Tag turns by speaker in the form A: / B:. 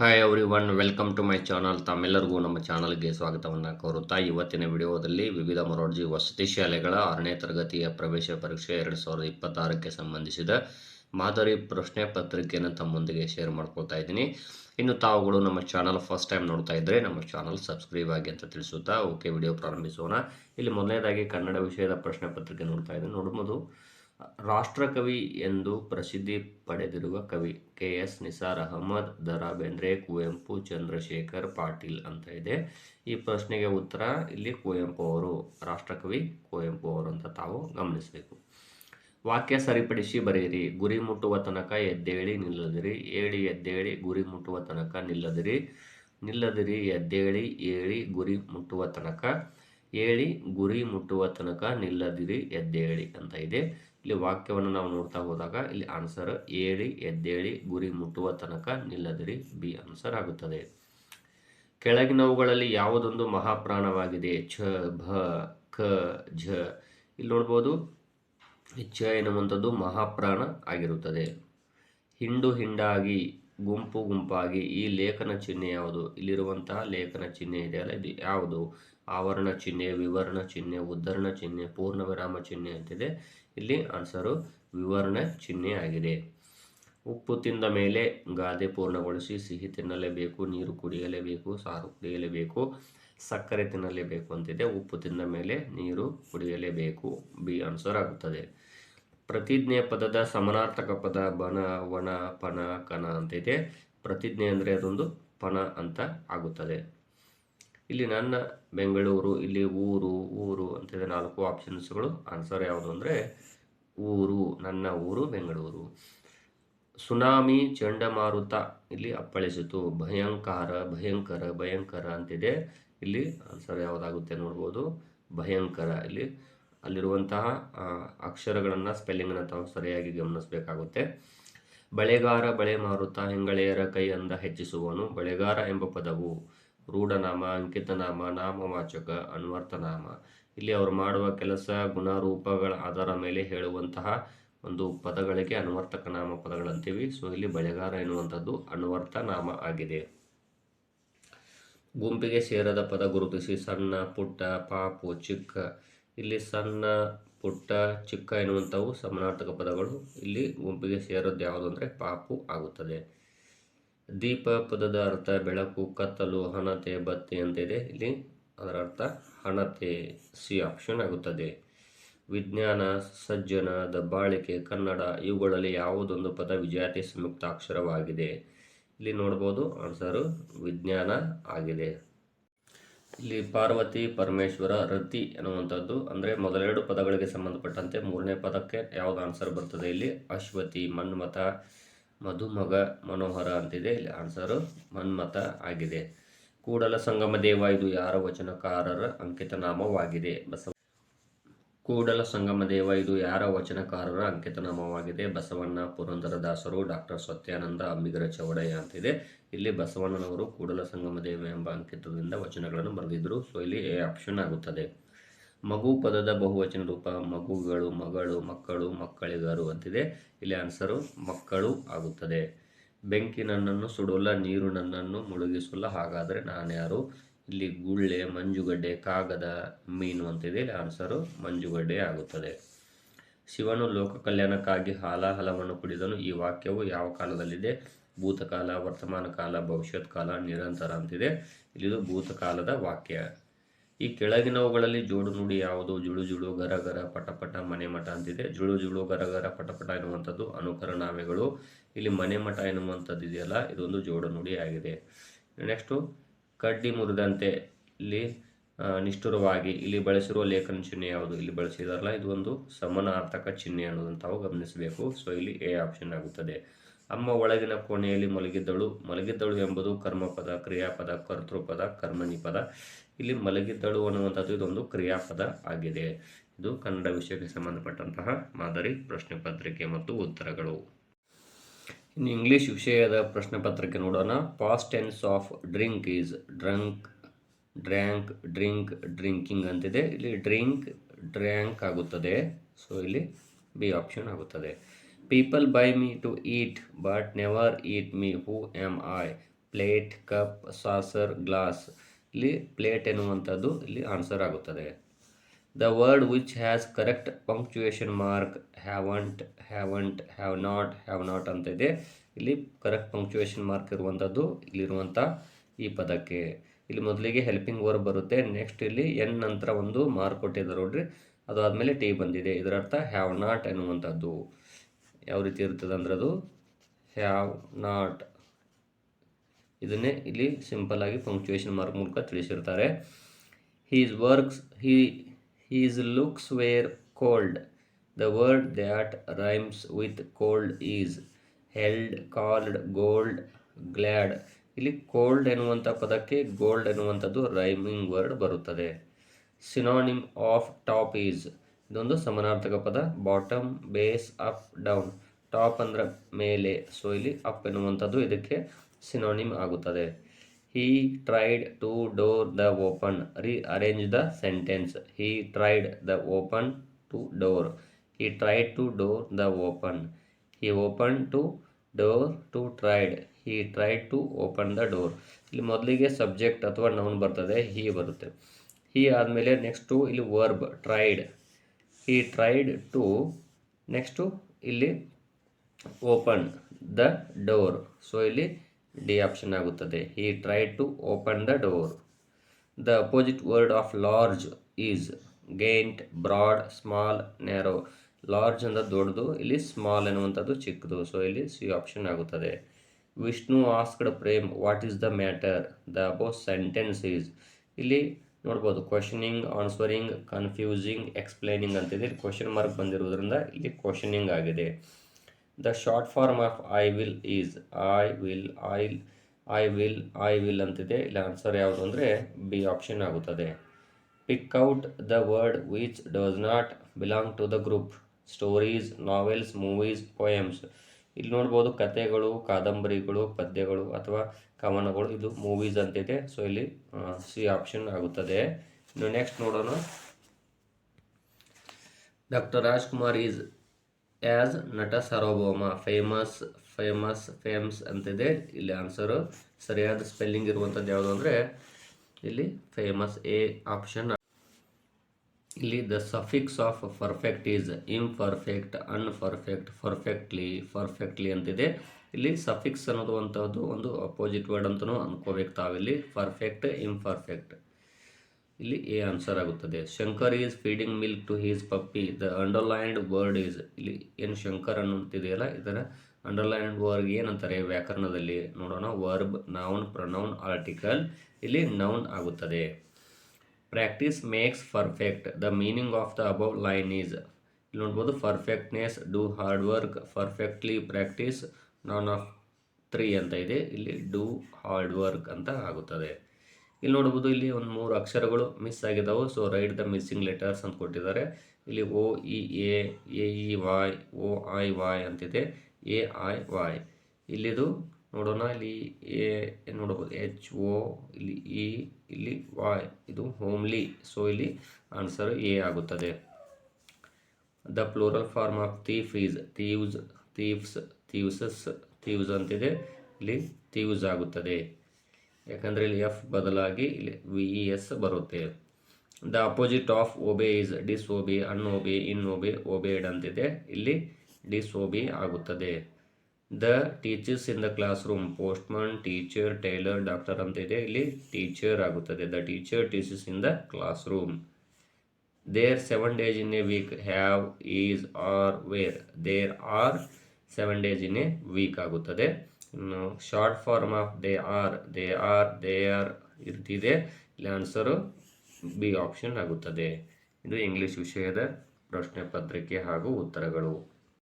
A: Hi everyone welcome to my channel ತಮ್ಮೆಲ್ಲರಿಗೂ ನಮ್ಮ ಚಾನಲ್ಗೆ ಸ್ವಾಗತವನ್ನು ಕೋರುತ್ತಾ ಇವತ್ತಿನ ವಿಡಿಯೋದಲ್ಲಿ ವಿವಿಧ ಮೊರಾರ್ಜಿ ವಸತಿ ಶಾಲೆಗಳ ಆರನೇ ತರಗತಿಯ ಪ್ರವೇಶ ಪರೀಕ್ಷೆ ಎರಡು ಸಾವಿರದ ಇಪ್ಪತ್ತಾರಕ್ಕೆ ಸಂಬಂಧಿಸಿದ ಮಾದರಿ ಪ್ರಶ್ನೆ ಪತ್ರಿಕೆಯನ್ನು ತಮ್ಮೊಂದಿಗೆ ಶೇರ್ ಮಾಡ್ಕೊಳ್ತಾ ಇದ್ದೀನಿ. ಇನ್ನು ತಾವುಗಳು ನಮ್ಮ ಚಾನಲ್ ಫಸ್ಟ್ ಟೈಮ್ ನೋಡ್ತಾ ಇದ್ದರೆ ನಮ್ಮ ಚಾನಲ್ ಸಬ್ಸ್ಕ್ರೈಬ್ ಆಗಿ ಅಂತ ತಿಳಿಸುತ್ತಾ, ಓಕೆ, ವಿಡಿಯೋ ಪ್ರಾರಂಭಿಸೋಣ. ಇಲ್ಲಿ ಮೊದಲನೇದಾಗಿ ಕನ್ನಡ ವಿಷಯದ ಪ್ರಶ್ನೆ ಪತ್ರಿಕೆ ನೋಡ್ತಾ ಇದ್ದೀನಿ. ನೋಡ್ಬೋದು. ರಾಷ್ಟ್ರಕವಿ ಎಂದು ಪ್ರಸಿದ್ಧಿ ಪಡೆದಿರುವ ಕವಿ ಕೆ ಎಸ್ ನಿಸಾರ್ ಅಹಮದ್, ದರಾ ಬೇಂದ್ರೆ, ಕುವೆಂಪು, ಚಂದ್ರಶೇಖರ್ ಪಾಟೀಲ್ ಅಂತ ಇದೆ. ಈ ಪ್ರಶ್ನೆಗೆ ಉತ್ತರ ಇಲ್ಲಿ ಕುವೆಂಪು ಅವರು. ರಾಷ್ಟ್ರಕವಿ ಕುವೆಂಪು ಅವರು ಅಂತ ತಾವು ಗಮನಿಸಬೇಕು. ವಾಕ್ಯ ಸರಿಪಡಿಸಿ ಬರೆಯಿರಿ. ಗುರಿ ಮುಟ್ಟುವ ತನಕ ಎದ್ದೇಳಿ ನಿಲ್ಲದಿರಿ. ಏಳಿ, ಎದ್ದೇಳಿ, ಗುರಿ ಮುಟ್ಟುವ ತನಕ ನಿಲ್ಲದಿರಿ. ನಿಲ್ಲದಿರಿ, ಎದ್ದೇಳಿ, ಏಳಿ, ಗುರಿ ಮುಟ್ಟುವ ತನಕ ಏಳಿ ಗುರಿ ಮುಟ್ಟುವ ತನಕ ನಿಲ್ಲದಿರಿ, ಎದ್ದೇಳಿ ಅಂತ ಇದೆ. ಇಲ್ಲಿ ವಾಕ್ಯವನ್ನು ನಾವು ನೋಡ್ತಾ ಹೋದಾಗ ಇಲ್ಲಿ ಆನ್ಸರ್ ಏಳಿ, ಎದ್ದೇಳಿ, ಗುರಿ ಮುಟ್ಟುವ ತನಕ ನಿಲ್ಲದಿರಿ, ಬಿ ಆನ್ಸರ್ ಆಗುತ್ತದೆ. ಕೆಳಗಿನವುಗಳಲ್ಲಿ ಯಾವುದೊಂದು ಮಹಾಪ್ರಾಣವಾಗಿದೆ? ಛ, ಭ ಖ ಝ. ಇಲ್ಲಿ ನೋಡ್ಬೋದು ಛ ಎನ್ನುವಂಥದ್ದು ಮಹಾಪ್ರಾಣ ಆಗಿರುತ್ತದೆ. ಹಿಂಡು ಹಿಂಡಾಗಿ, ಗುಂಪು ಗುಂಪಾಗಿ ಈ ಲೇಖನ ಚಿಹ್ನೆ ಯಾವುದು? ಇಲ್ಲಿರುವಂತಹ ಲೇಖನ ಚಿಹ್ನೆ ಇದೆಯಲ್ಲ, ಇದು ಯಾವುದು? ಆವರಣ ಚಿಹ್ನೆ, ವಿವರಣ ಚಿಹ್ನೆ, ಉದ್ಧರಣ ಚಿಹ್ನೆ, ಪೂರ್ಣ ವಿರಾಮ ಚಿಹ್ನೆ ಅಂತಿದೆ. ಇಲ್ಲಿ ಆನ್ಸರು ವಿವರಣ ಚಿಹ್ನೆ ಆಗಿದೆ. ಉಪ್ಪು ತಿಂದ ಮೇಲೆ ಗಾದೆ ಪೂರ್ಣಗೊಳಿಸಿ, ಸಿಹಿ ತಿನ್ನಲೇಬೇಕು, ನೀರು ಕುಡಿಯಲೇಬೇಕು, ಸಾರು ಕುಡಿಯಲೇಬೇಕು, ಸಕ್ಕರೆ ತಿನ್ನಲೇಬೇಕು ಅಂತಿದೆ. ಉಪ್ಪು ತಿಂದ ಮೇಲೆ ನೀರು ಕುಡಿಯಲೇಬೇಕು ಬಿ ಆನ್ಸರ್ ಆಗುತ್ತದೆ. ಪ್ರತಿಜ್ಞೆ ಪದದ ಸಮನಾರ್ಥಕ ಪದ ಬನ, ವನ, ಪನ, ಕನ ಅಂತಿದೆ. ಪ್ರತಿಜ್ಞೆ ಅಂದರೆ ಅದೊಂದು ಪನ ಅಂತ ಆಗುತ್ತದೆ. ಇಲ್ಲಿ ನನ್ನ ಬೆಂಗಳೂರು, ಇಲ್ಲಿ ಊರು ಊರು ಅಂತಿದೆ ನಾಲ್ಕು ಆಪ್ಷನ್ಸ್ಗಳು ಆನ್ಸರ್ ಯಾವುದು ಅಂದರೆ ಊರು, ನನ್ನ ಊರು ಬೆಂಗಳೂರು. ಸುನಾಮಿ, ಚಂಡಮಾರುತ ಇಲ್ಲಿ ಅಪ್ಪಳಿಸಿತು. ಭಯಂಕರ ಭಯಂಕರ ಭಯಂಕರ ಅಂತಿದೆ. ಇಲ್ಲಿ ಆನ್ಸರ್ ಯಾವುದಾಗುತ್ತೆ ನೋಡ್ಬೋದು. ಭಯಂಕರ ಇಲ್ಲಿ ಅಲ್ಲಿರುವಂತಹ ಅಕ್ಷರಗಳನ್ನು ಸ್ಪೆಲ್ಲಿಂಗನ್ನು ತಾವು ಸರಿಯಾಗಿ ಗಮನಿಸಬೇಕಾಗುತ್ತೆ. ಬಳೆಗಾರ ಬಳೆ ಮಾರುತ ಹೆಂಗಳೆಯರ ಕೈಯಿಂದ ಹೆಚ್ಚಿಸುವನು ಬಳೆಗಾರ ಎಂಬ ಪದವು ರೂಢನಾಮ, ಅಂಕಿತನಾಮ, ನಾಮವಾಚಕ, ಅನ್ವರ್ಥನಾಮ. ಇಲ್ಲಿ ಅವರು ಮಾಡುವ ಕೆಲಸ ಗುಣರೂಪಗಳ ಆಧಾರ ಮೇಲೆ ಹೇಳುವಂತಹ ಒಂದು ಪದಗಳಿಗೆ ಅನ್ವರ್ತಕ ನಾಮ ಪದಗಳಂತೀವಿ. ಸೊ ಇಲ್ಲಿ ಬಳೆಗಾರ ಎನ್ನುವಂಥದ್ದು ಅನ್ವರ್ಥ ನಾಮ ಆಗಿದೆ. ಗುಂಪಿಗೆ ಸೇರದ ಪದ ಗುರುತಿಸಿ ಸಣ್ಣ, ಪುಟ್ಟ, ಪಾಪು, ಚಿಕ್ಕ. ಇಲ್ಲಿ ಸಣ್ಣ, ಪುಟ್ಟ, ಚಿಕ್ಕ ಎನ್ನುವಂಥವು ಸಮಾನಾರ್ಥಕ ಪದಗಳು. ಇಲ್ಲಿ ಗುಂಪಿಗೆ ಸೇರೋದು ಯಾವುದು ಅಂದರೆ ಪಾಪು ಆಗುತ್ತದೆ. ದೀಪ ಪದದ ಅರ್ಥ ಬೆಳಕು, ಕತ್ತಲು, ಹಣತೆ, ಬತ್ತಿ ಅಂತಿದೆ. ಇಲ್ಲಿ ಅದರ ಅರ್ಥ ಹಣತೆ, ಸಿ ಆಪ್ಷನ್ ಆಗುತ್ತದೆ. ವಿಜ್ಞಾನ, ಸಜ್ಜನ, ದಬ್ಬಾಳಿಕೆ, ಕನ್ನಡ ಇವುಗಳಲ್ಲಿ ಯಾವುದೊಂದು ಪದ ವಿಜಾತಿ ಸಂಯುಕ್ತ ಅಕ್ಷರವಾಗಿದೆ ಇಲ್ಲಿ ನೋಡ್ಬೋದು ಆನ್ಸರು ವಿಜ್ಞಾನ ಆಗಿದೆ. ಇಲ್ಲಿ ಪಾರ್ವತಿ, ಪರಮೇಶ್ವರ, ರತಿ ಎನ್ನುವಂಥದ್ದು. ಅಂದರೆ ಮೊದಲೆರಡು ಪದಗಳಿಗೆ ಸಂಬಂಧಪಟ್ಟಂತೆ ಮೂರನೇ ಪದಕ್ಕೆ ಯಾವುದು ಆನ್ಸರ್ ಬರ್ತದೆ? ಇಲ್ಲಿ ಅಶ್ವತಿ, ಮನ್ಮಥ ಮಧುಮಗ ಮನೋಹರ ಅಂತಿದೆ. ಇಲ್ಲಿ ಆನ್ಸರು ಮನ್ಮತ ಆಗಿದೆ. ಕೂಡಲ ಸಂಗಮ ದೇವ, ಇದು ಯಾರ ವಚನಕಾರರ ಅಂಕಿತ ನಾಮವಾಗಿದೆ ಬಸವ ಕೂಡಲ ಸಂಗಮ ದೇವ, ಇದು ಯಾರ ವಚನಕಾರರ ಅಂಕಿತ ನಾಮವಾಗಿದೆ ಬಸವಣ್ಣ ಪುರಂದರದಾಸರು ಡಾಕ್ಟರ್ ಸತ್ಯಾನಂದ ಅಂಬಿಗರ ಚೌಡಯ್ಯ ಅಂತಿದೆ. ಇಲ್ಲಿ ಬಸವಣ್ಣನವರು ಕೂಡಲ ಸಂಗಮ ದೇವ ಎಂಬ ಅಂಕಿತದಿಂದ ವಚನಗಳನ್ನು ಬರೆದಿದ್ದರು ಸೊ ಇಲ್ಲಿ ಎ ಆಪ್ಷನ್ ಆಗುತ್ತದೆ. ಮಗು ಪದದ ಬಹುವಚನ ರೂಪ, ಮಗುಗಳು, ಮಗಳು, ಮಕ್ಕಳು, ಮಕ್ಕಳಿಗರು ಅಂತಿದೆ. ಇಲ್ಲಿ ಆನ್ಸರು ಮಕ್ಕಳು ಆಗುತ್ತದೆ. ಬೆಂಕಿ ನನ್ನನ್ನು ಸುಡೋಲ್ಲ, ನೀರು ನನ್ನನ್ನು ಮುಳುಗಿಸೋಲ್ಲ, ಹಾಗಾದರೆ ನಾನ್ಯಾರು ಇಲ್ಲಿ ಗುಳ್ಳೆ, ಮಂಜುಗಡ್ಡೆ, ಕಾಗದ, ಮೀನು ಅಂತಿದೆ. ಇಲ್ಲಿ ಆನ್ಸರು ಮಂಜುಗಡ್ಡೆ ಆಗುತ್ತದೆ. ಶಿವನು ಲೋಕ ಕಲ್ಯಾಣಕ್ಕಾಗಿ ಹಾಲಾಹಲವನ್ನು ಕುಡಿದನು. ಈ ವಾಕ್ಯವು ಯಾವ ಕಾಲದಲ್ಲಿದೆ? ಭೂತಕಾಲ, ವರ್ತಮಾನ ಕಾಲ, ಭವಿಷ್ಯತ್ ಕಾಲ, ನಿರಂತರ ಅಂತಿದೆ. ಇಲ್ಲಿದು ಭೂತಕಾಲದ ವಾಕ್ಯ. ಈ ಕೆಳಗಿನವುಗಳಲ್ಲಿ ಜೋಡು ನುಡಿ ಯಾವುದು? ಜುಳು ಜುಳು ಗರ ಗರ ಪಟಪಟ ಮನೆ ಮಠ ಅಂತಿದೆ. ಜುಳು ಜುಳು ಗರ ಗರ ಪಟಪಟ ಎನ್ನುವಂಥದ್ದು ಅನುಕರಣಾಮೆಗಳು. ಇಲ್ಲಿ ಮನೆ ಮಠ ಎನ್ನುವಂಥದ್ದು ಇದೆಯಲ್ಲ, ಇದೊಂದು ಜೋಡು ನುಡಿ ಆಗಿದೆ. ನೆಕ್ಸ್ಟು, ಕಡ್ಡಿ ಮುರಿದಂತೆ ಇಲ್ಲಿ ನಿಷ್ಠುರವಾಗಿ ಇಲ್ಲಿ ಬಳಸಿರುವ ಲೇಖನ ಚಿಹ್ನೆ ಯಾವುದು? ಇಲ್ಲಿ ಬಳಸಿದಾರಲ್ಲ, ಇದು ಒಂದು ಸಮನಾರ್ಥಕ ಚಿಹ್ನೆ ಅನ್ನೋದನ್ನು ತಾವು ಗಮನಿಸಬೇಕು. ಸೊ ಇಲ್ಲಿ ಎ ಆಪ್ಷನ್ ಆಗುತ್ತದೆ. ಅಮ್ಮ ಒಳಗಿನ ಕೋಣೆಯಲ್ಲಿ ಮಲಗಿದ್ದಳು. ಮಲಗಿದ್ದಳು ಎಂಬುದು ಕರ್ಮಪದ, ಕ್ರಿಯಾಪದ, ಕರ್ತೃಪದ ಕರ್ಮಣಿ ಪದ ಇಲ್ಲಿ ಮಲಗಿದ್ದಳು ಅನ್ನುವಂಥದ್ದು ಇದೊಂದು ಕ್ರಿಯಾಪದ ಆಗಿದೆ. ಇದು ಕನ್ನಡ ವಿಷಯಕ್ಕೆ ಸಂಬಂಧಪಟ್ಟಂತಹ ಮಾದರಿ ಪ್ರಶ್ನೆ ಪತ್ರಿಕೆ ಮತ್ತು ಉತ್ತರಗಳು. ಇನ್ನು ಇಂಗ್ಲಿಷ್ ವಿಷಯದ ಪ್ರಶ್ನೆ ಪತ್ರಿಕೆ ನೋಡೋಣ. Past tense of drink is drunk drank drink drinking ಅಂತಿದೆ. ಇಲ್ಲಿ ಡ್ರಿಂಕ್ ಡ್ರ್ಯಾಂಕ್ ಆಗುತ್ತದೆ. ಸೊ ಇಲ್ಲಿ ಬಿ ಆಪ್ಷನ್ ಆಗುತ್ತದೆ. People by me to eat but never eat me who am I plate cup saucer glass ಇಲ್ಲಿ ಪ್ಲೇಟ್ ಎನ್ನುವಂಥದ್ದು ಇಲ್ಲಿ answer ಆಗುತ್ತದೆ. The word which has correct punctuation mark haven't haven't have not have not ಅಂತ ಇದೆ. ಇಲ್ಲಿ correct punctuation mark ಇರುವಂಥದ್ದು ಇಲ್ಲಿರುವಂಥ ಈ ಪದಕ್ಕೆ. ಇಲ್ಲಿ ಮೊದಲಿಗೆ ಹೆಲ್ಪಿಂಗ್ ವರ್ಬ್ ಬರುತ್ತೆ. ನೆಕ್ಸ್ಟ್ ಇಲ್ಲಿ ಎನ್ ನಂತರ ಒಂದು ಮಾರ್ಕ್ ಕೊಟ್ಟಿದ್ದಾರೆ ನೋಡ್ರಿ. ಅದು ಆದಮೇಲೆ ಟಿ ಬಂದಿದೆ. ಇದರ ಅರ್ಥ ಹ್ಯಾವ್ ನಾಟ್ ಎನ್ನುವಂಥದ್ದು. ಯಾವ ರೀತಿ ಇರ್ತದೆ ಅಂದ್ರೆ ಅದು ಹ್ಯಾವ್ ನಾಟ್. ಇದನ್ನೇ ಇಲ್ಲಿ ಸಿಂಪಲ್ ಆಗಿ ಪಂಕ್ಚುಯೇಷನ್ ಮಾರ್ಕ್ ಮೂಲಕ ತಿಳಿಸಿರ್ತಾರೆ. His works, he, his looks wear cold. The word that rhymes with cold is held, called, gold, glad. ಇಲ್ಲಿ ಕೋಲ್ಡ್ ಎನ್ನುವಂಥ ಪದಕ್ಕೆ ಗೋಲ್ಡ್ ಎನ್ನುವಂಥದ್ದು ರೈಮಿಂಗ್ ವರ್ಡ್ ಬರುತ್ತದೆ. ಸಿನಾನಿಮ್ ಆಫ್ ಟಾಪ್ ಈಸ್ ಇದೊಂದು ಸಮಾನಾರ್ಥಕ ಪದ. Bottom base up down top ಅಂದ್ರೆ ಮೇಲೆ ಸೊ ಇಲ್ಲಿ ಅಪ್ ಎನ್ನುವಂಥದ್ದು ಇದಕ್ಕೆ ಸಿನೋನಿಮ್ ಆಗುತ್ತದೆ. He tried to door the open rearrange the sentence he tried the open to door he tried to door the open he open to door to tried he tried to open the door ಇಲ್ಲಿ ಮೊದಲಿಗೆ subject ಅಥವಾ noun ಬರ್ತದೆ. ಹೀ ಬರುತ್ತೆ. ಹೀ ಆದಮೇಲೆ next ಇಲ್ಲಿ verb tried he tried to next ಇಲ್ಲಿ open the door so ಇಲ್ಲಿ D option ಆಗುತ್ತದೆ. He tried to open the door the opposite word of large is giant broad small narrow large ಅಂತ ದೊಡ್ಡದು, ಇಲ್ಲಿ ಸ್ಮಾಲ್ ಎನ್ನುವಂಥದ್ದು ಚಿಕ್ಕದು. So ಇಲ್ಲಿ C option ಆಗುತ್ತದೆ. Vishnu, asked, Prem what is the matter the above sentence is ಇಲ್ಲಿ ನೋಡ್ಬೋದು. Questioning answering confusing explaining ಅಂತಿದೆ. ಕ್ವಶನ್ ಮಾರ್ಕ್ ಬಂದಿರೋದ್ರಿಂದ ಇಲ್ಲಿ ಕ್ವಶನಿಂಗ್ ಆಗಿದೆ. The short form of I will is I will I I will I will ಅಂತಿದೆ. ಇಲ್ಲಿ answer ಯಾವುದು ಅಂದರೆ ಬಿ ಆಪ್ಷನ್ ಆಗುತ್ತದೆ. Pick out the word which does not belong to the group stories novels movies poems ಇಲ್ಲಿ ನೋಡ್ಬೋದು ಕಥೆಗಳು ಕಾದಂಬರಿಗಳು, ಪದ್ಯಗಳು ಅಥವಾ ಕವನಗಳು ಇದು ಮೂವೀಸ್ ಅಂತಿದೆ. ಸೊ ಇಲ್ಲಿ ಸಿ ಆಪ್ಷನ್ ಆಗುತ್ತದೆ. ಇನ್ನು ನೆಕ್ಸ್ಟ್ ನೋಡೋಣ. ಡಾಕ್ಟರ್ ರಾಜ್ಕುಮಾರ್ ಈಸ್ ಆ್ಯಸ್ ನಟ ಸಾರ್ವಭೌಮ. ಫೇಮಸ್ ಫೇಮಸ್ ಫೇಮ್ಸ್ ಅಂತಿದೆ. ಇಲ್ಲಿ ಆನ್ಸರು ಸರಿಯಾದ ಸ್ಪೆಲ್ಲಿಂಗ್ ಇರುವಂಥದ್ದು ಯಾವುದು ಅಂದರೆ, ಇಲ್ಲಿ ಫೇಮಸ್ ಎ ಆಪ್ಷನ್ ಇಲ್ಲಿ the suffix of perfect is imperfect unperfect perfectly perfectly ಅಂತಿದೆ. ಇಲ್ಲಿ ಸಫಿಕ್ಸ್ ಅನ್ನೋದು ಒಂದು ಅಪೋಸಿಟ್ ವರ್ಡ್ ಅಂತಲೂ ಅನ್ಕೋಬೇಕು ತಾವಿಲ್ಲಿ. ಪರ್ಫೆಕ್ಟ್ ಇಂಪರ್ಫೆಕ್ಟ್ ಇಲ್ಲಿ ಎ ಆನ್ಸರ್ ಆಗುತ್ತದೆ. Shankar is feeding milk to his puppy the underlined word is ಇಲ್ಲಿ ಏನು ಶಂಕರ್ ಅನ್ನುತ್ತಿದೆಯಲ್ಲ ಇದರ ಅಂಡರ್ಲೈನ್ಡ್ ವರ್ಗ್ ಏನಂತಾರೆ? ವ್ಯಾಕರಣದಲ್ಲಿ ನೋಡೋಣ. ವರ್ಬ್ ನೌನ್ ಪ್ರೊನೌನ್ ಆರ್ಟಿಕಲ್ ಇಲ್ಲಿ ನೌನ್ ಆಗುತ್ತದೆ. Practice makes perfect the meaning of the above line is ಇಲ್ಲಿ ನೋಡ್ಬೋದು perfectness do hard work perfectly practice none of three ಅಂತ ಇದೆ. ಇಲ್ಲಿ ಡೂ ಹಾರ್ಡ್ ವರ್ಕ್ ಅಂತ ಆಗುತ್ತದೆ. ಇಲ್ಲಿ ನೋಡ್ಬೋದು ಇಲ್ಲಿ ಒಂದು ಮೂರು ಅಕ್ಷರಗಳು ಮಿಸ್ ಆಗಿದ್ದಾವೆ so write the missing letters ಅಂತ ಕೊಟ್ಟಿದ್ದಾರೆ. ಇಲ್ಲಿ O E A A E Y O I Y ಅಂತಿದೆ. ಎ ಐ ವಾಯ್ ಇಲ್ಲಿದು ನೋಡೋಣ, ಇಲ್ಲಿ ಎ ನೋಡಬಹುದು ಎಚ್ ಓ ಇಲ್ಲಿ ಇ ಇಲ್ಲಿ ವಾಯ್ ಇದು ಹೋಮ್ಲಿ ಸೊ ಇಲ್ಲಿ ಆನ್ಸರ್ ಎ ಆಗುತ್ತದೆ. The plural form of thief is thieves thieves thieveses thieves ಅಂತಿದೆ. ಇಲ್ಲಿ ತೀವ್ಸ್ ಆಗುತ್ತದೆ. ಯಾಕಂದರೆ ಇಲ್ಲಿ ಎಫ್ ಬದಲಾಗಿ ಇಲ್ಲಿ ವಿ ಇ ಎಸ್ ಬರುತ್ತೆ. The opposite of obey is disobey unobey inobey obeyed ಅಂತಿದೆ. ಇಲ್ಲಿ ಡಿಸ್ ಒಬೆ ಆಗುತ್ತದೆ. The teachers in the classroom postman teacher tailor doctor ಅಂತ ಇದೆ ಇಲ್ಲಿ ಟೀಚರ್ ಆಗುತ್ತದೆ. The teacher teachers in the classroom there seven days in a week have is are were there are seven days in a week ಆಗುತ್ತದೆ. ಇನ್ನು short form of they are they are they are ಇರ್ತಿದೆ. ಇಲ್ಲಿ answer B option ಆಗುತ್ತದೆ. ಇದು English ವಿಷಯದ ಪ್ರಶ್ನೆ ಪತ್ರಿಕೆ ಹಾಗೂ ಉತ್ತರಗಳು.